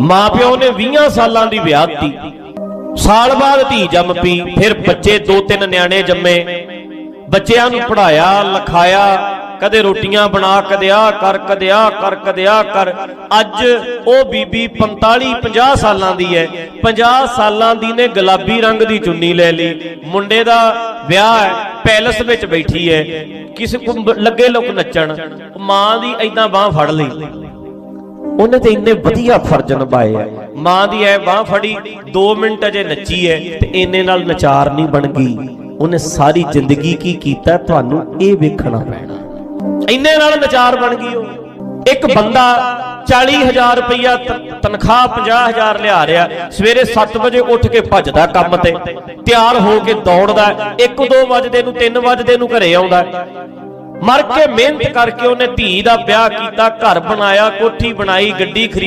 ਮਾਪਿਓ ਨੇ 20 ਸਾਲਾਂ ਦੀ ਵਿਆਹਤੀ ਸਾਲ ਬਾਅਦ ਧੀ ਜੰਮ ਪਈ, ਫਿਰ ਬੱਚੇ ਦੋ ਤਿੰਨ ਨਿਆਣੇ ਜੰਮੇ। ਬੱਚਿਆਂ ਨੂੰ ਪੜਾਇਆ ਲਿਖਾਇਆ, ਕਦੇ ਰੋਟੀਆਂ ਬਣਾ, ਕਦੇ ਆ ਕਰ, ਕਦੇ ਆ ਕਰ, ਕਦੇ ਆ ਕਰ। ਅੱਜ ਉਹ ਬੀਬੀ 45 50 ਸਾਲਾਂ ਦੀ ਹੈ 50 ਸਾਲਾਂ ਦੀ ਨੇ ਗੁਲਾਬੀ ਰੰਗ ਦੀ ਚੁੰਨੀ ਲੈ ਲਈ। ਮੁੰਡੇ ਦਾ ਵਿਆਹ ਹੈ ਪੈਲਸ ਵਿੱਚ ਬੈਠੀ ਹੈ ਕਿਸੇ ਲੱਗੇ ਲੋਕ ਨੱਚਣ। ਮਾਂ ਦੀ ਐਦਾਂ ਬਾਹ ਫੜ ਲਈ। ਉਹਨੇ ਤੇ ਇੰਨੇ ਵਧੀਆ ਫਰਜ਼ ਨਿਭਾਏ ਆ। ਮਾਂ ਦੀ ਐ ਬਾਹ ਫੜੀ 2 ਮਿੰਟ ਅਜੇ ਨੱਚੀ ਐ ਤੇ ਇੰਨੇ ਨਾਲ ਨਚਾਰ ਨਹੀਂ ਬਣ ਗਈ। ਉਹਨੇ ਸਾਰੀ ਜ਼ਿੰਦਗੀ ਕੀ ਕੀਤਾ, ਤੁਹਾਨੂੰ ਇਹ ਵੇਖਣਾ ਪੈਣਾ। ਇੰਨੇ ਨਾਲ ਨਚਾਰ ਬਣ ਗਈ ਉਹ। ਇੱਕ ਬੰਦਾ 40000 ਰੁਪਇਆ ਤ- ਤਨਖਾਹ 50000 ਲਿਆ ਰਿਹਾ, ਸਵੇਰੇ 7 ਵਜੇ ਉੱਠ ਕੇ ਭੱਜਦਾ ਕੰਮ ਤੇ। ਤਿਆਰ ਹੋ ਕੇ ਦੌੜਦਾ 1-2 ਵਜੇ ਨੂੰ 3 ਵਜੇ ਨੂੰ ਘਰੇ ਆਉਂਦਾ। ਮਰ ਕੇ ਮਿਹਨਤ ਕਰਕੇ ਉਹਨੇ ਧੀ ਦਾ ਵਿਆਹ ਕੀਤਾ, ਘਰ ਬਣਾਇਆ, ਕੋਠੀ ਬਣਾਈ, ਗੱਡੀ ਖਰੀਦੀ